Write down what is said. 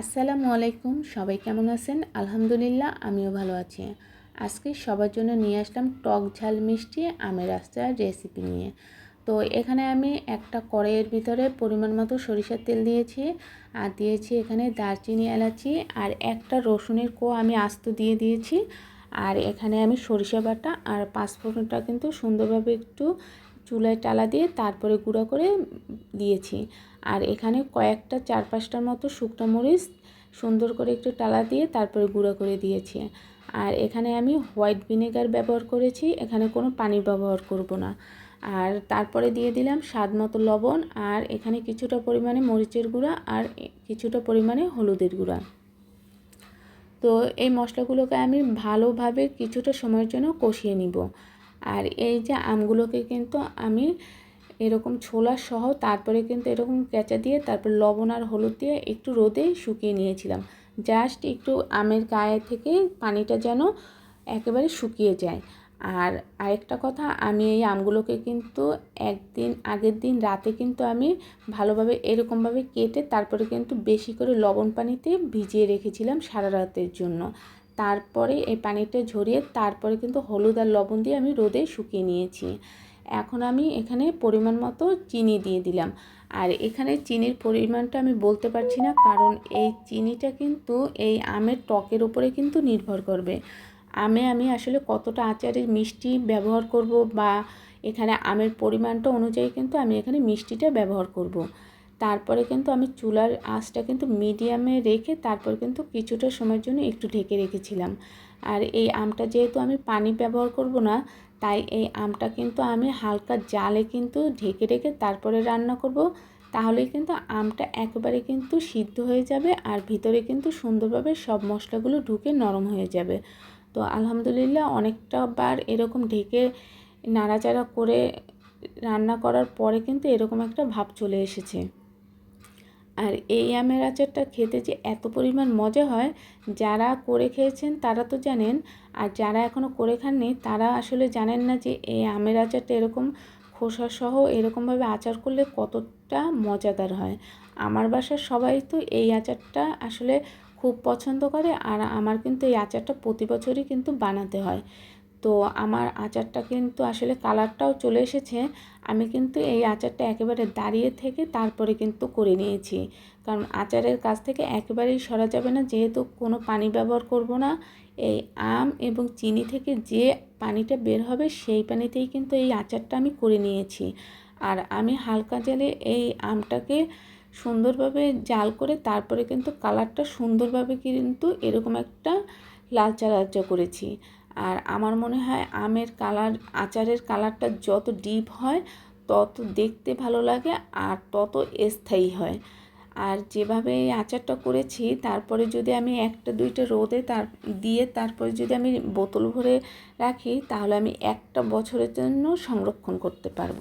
আসসালামু আলাইকুম, সবাই কেমন আছেন? আলহামদুলিল্লাহ, আমিও ভালো আছি। আজকে সবার জন্য নিয়ে আসলাম টক ঝাল মিষ্টি আমের আচার রেসিপি নিয়ে। তো এখানে আমি একটা কড়াইয়ের ভিতরে পরিমাণ মতো সরিষার তেল দিয়েছি, আর দিয়েছি এখানে দারচিনি এলাচি, আর একটা রসুনের কো আমি আস্ত দিয়ে দিয়েছি। আর এখানে আমি সরিষা বাটা আর পাঁচফোড়নটা কিন্তু সুন্দরভাবে একটু চুলায় টালা দিয়ে তারপরে গুঁড়ো করে দিয়েছি। আর এখানে কয়েকটা চার পাঁচটার মতো শুকনো মরিচ সুন্দর করে একটু টালা দিয়ে তারপরে গুঁড়ো করে দিয়েছি। আর এখানে আমি হোয়াইট ভিনেগার ব্যবহার করেছি, এখানে কোনো পানি ব্যবহার করব না। আর তারপরে দিয়ে দিলাম স্বাদ মতো লবণ আর এখানে কিছুটা পরিমাণে মরিচের গুঁড়া আর কিছুটা পরিমাণে হলুদের গুঁড়া। তো এই মশলাগুলোকে আমি ভালোভাবে কিছুটা সময়ের জন্য কষিয়ে নিব। আর এই যে আমগুলোকে কিন্তু আমি এরকম ছোলা সহ তারপরে কিন্তু এরকম কেঁচা দিয়ে, তারপর লবণ আর হলুদ দিয়ে একটু রোদে শুকিয়ে নিয়েছিলাম। জাস্ট একটু আমের গায়ে থেকে পানিটা যেন একেবারে শুকিয়ে যায়। আর আরেকটা কথা, আমি এই আমগুলোকে কিন্তু একদিন আগের দিন রাতে কিন্তু আমি ভালোভাবে এরকমভাবে কেটে তারপরে কিন্তু বেশি করে লবণ পানিতে ভিজিয়ে রেখেছিলাম সারা রাতের জন্য। তারপরে এই পানিটা ঝরিয়ে তারপরে কিন্তু হলুদ আর লবণ দিয়ে আমি রোদে শুকিয়ে নিয়েছি। এখন আমি এখানে পরিমাণ মতো চিনি দিয়ে দিলাম আর এখানে চিনির পরিমাণটা আমি বলতে পারছি না, কারণ এই চিনিটা কিন্তু এই আমের টকের উপরে কিন্তু নির্ভর করবে আমে আমি আসলে কতটা আচারের মিষ্টি ব্যবহার করব বা এখানে আমের পরিমাণটা অনুযায়ী কিন্তু আমি এখানে মিষ্টিটা ব্যবহার করব। তারপরে কিন্তু আমি চুলার আঁচটা কিন্তু মিডিয়ামে রেখে তারপর কিন্তু কিছুটা সময়ের জন্য একটু ঢেকে রেখেছিলাম। আর এই আমটা যেহেতু আমি পানি ব্যবহার করব না, তাই এই আমটা কিন্তু আমি হালকা জালে কিন্তু ঢেকে রেখে তারপরে রান্না করব। তাহলে কিন্তু আমটা একেবারে কিন্তু সিদ্ধ হয়ে যাবে আর ভিতরে কিন্তু সুন্দরভাবে সব মশলাগুলো ঢুকে নরম হয়ে যাবে। তো আলহামদুলিল্লাহ অনেকটা বার এরকম ঢেকে নাড়াচাড়া করে রান্না করার পরে কিন্তু এরকম একটা ভাব চলে এসেছে। আর এই আমের আচারটা খেতে যে এত পরিমাণ মজা হয়, যারা করে খেয়েছেন তারা তো জানেন, আর যারা এখনও করে খাননি তারা আসলে জানেন না যে এই আমের আচারটা এরকম খোসাসহ এরকমভাবে আচার করলে কতটা মজাদার হয়। আমার বাসার সবাই তো এই আচারটা আসলে খুব পছন্দ করে, আর আমার কিন্তু এই আচারটা প্রতি বছরই কিন্তু বানাতে হয়। তো আমার আচারটা কিন্তু আসলে কালারটাও চলে এসেছে। আমি কিন্তু এই আচারটা একেবারে দাঁড়িয়ে থেকে তারপরে কিন্তু করে নিয়েছি। কারণ আচারের কাছ থেকে একেবারেই সরা যাবে না। যেহেতু কোনো পানি ব্যবহার করব না, এই আম এবং চিনি থেকে যে পানিটা বের হবে সেই পানিতেই কিন্তু এই আচারটা আমি করে নিয়েছি। আর আমি হালকা জেলে এই আমটাকে সুন্দরভাবে জাল করে তারপরে কিন্তু কালারটা সুন্দরভাবে কিন্তু এরকম একটা লালচা লালচা করেছি। আর আমার মনে হয় আমের কালার, আচারের কালারটা যত ডিপ হয়, তত দেখতে ভালো লাগে আর তত স্থায়ী হয়। আর যেভাবে এই আচারটা করেছি, তারপরে যদি আমি একটা, দুইটা রোদে তার, দিয়ে তারপরে যদি আমি বোতল ভরে রাখি, তাহলে আমি একটা বছরের জন্য সংরক্ষণ করতে পারব।